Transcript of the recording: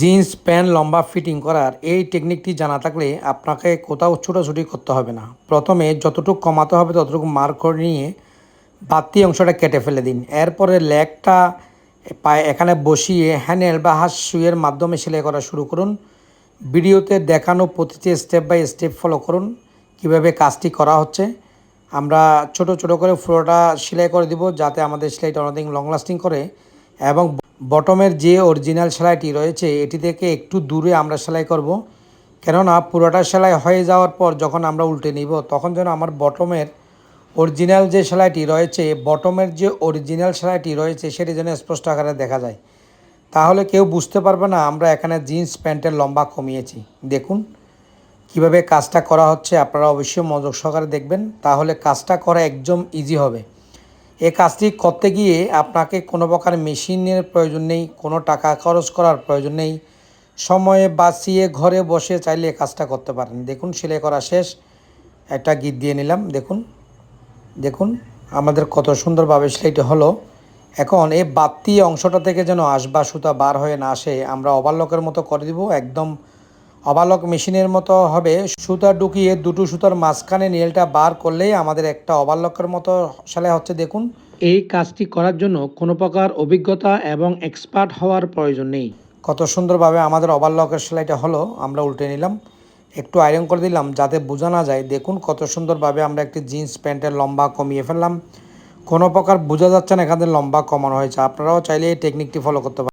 Jeans, pant, লম্বা fitting করার এই টেকনিকটি জানা থাকলে আপনাকে কোথাও ছোটাছুটি করতে হবে না। প্রথমে যতটুকু কমাতে হবে, ততটুকু মার্ক করে নিয়ে বাড়তি অংশটা কেটে ফেলে দিন। এরপরে লেগটা পায়ে এখানে বসিয়ে হ্যান্ডেল বা হাত সুইয়ের মাধ্যমে সেলাই করা শুরু করুন। ভিডিওতে দেখানো প্রতিটি স্টেপ বাই স্টেপ ফলো করুন, কীভাবে কাজটি করা হচ্ছে। আমরা ছোট ছোট করে ফ্লোরটা সেলাই করে দিব, যাতে আমাদের সেলাইটা অনেকদিন লং লাস্টিং করে এবং বটমের যে অরিজিনাল সেলাইটি রয়েছে, এটি থেকে একটু দূরে আমরা সেলাই করব। কেননা পুরোটা সেলাই হয়ে যাওয়ার পর যখন আমরা উল্টে নিব, তখন যেন আমার বটমের অরিজিনাল যে সেলাইটি রয়েছে, বটমের যে অরিজিনাল সেলাইটি রয়েছে, সেটি যেন স্পষ্ট আকারে দেখা যায়। তাহলে কেউ বুঝতে পারবে না, আমরা এখানে জিন্স প্যান্টের লম্বা কমিয়েছি। দেখুন কীভাবে কাজটা করা হচ্ছে, আপনারা অবশ্যই মনোযোগ সহকারে দেখবেন। তাহলে কাজটা করা একদম ইজি হবে। এই কাজটি করতে গিয়ে আপনাকে কোনো প্রকার মেশিনের প্রয়োজন নেই, কোনো টাকা খরচ করার প্রয়োজন নেই। সময়ে বাঁচিয়ে ঘরে বসে চাইলে কাজটা করতে পারেন। দেখুন, সেলাই করা শেষ। একটা গিট দিয়ে নিলাম, দেখুন। দেখুন, আমাদের কত সুন্দরভাবে সেলাইটি হলো। এখন এই বাতি অংশটা থেকে যেন আসবা সুতা বার হয়ে না আসে, আমরা ওভারলকের মতো করে দিব, একদম ওভারলক মেশিনের মতো হবে। সুতা ঢুকিয়ে দুটো সুতার মাঝখানে নীলটা বার করলেই আমাদের একটা ওভারলকের মতো সেলাই হচ্ছে। দেখুন। এই কাজটি করার জন্য কোনো প্রকার অভিজ্ঞতা এবং এক্সপার্ট হওয়ার প্রয়োজন নেই। কত সুন্দরভাবে আমাদের ওভারলকের সেলাইটা হলো আমরা উল্টে নিলাম। একটু আয়রন করে দিলাম যাতে বোঝা না যায়। দেখুন কত সুন্দরভাবে আমরা একটি জিন্স প্যান্টের লম্বা কমিয়ে ফেললাম। কোনো প্রকার বোঝা যাচ্ছে না এখানে লম্বা কমানো হয়েছে। আপনারাও চাইলে এই টেকনিকটি ফলো করতে পারেন।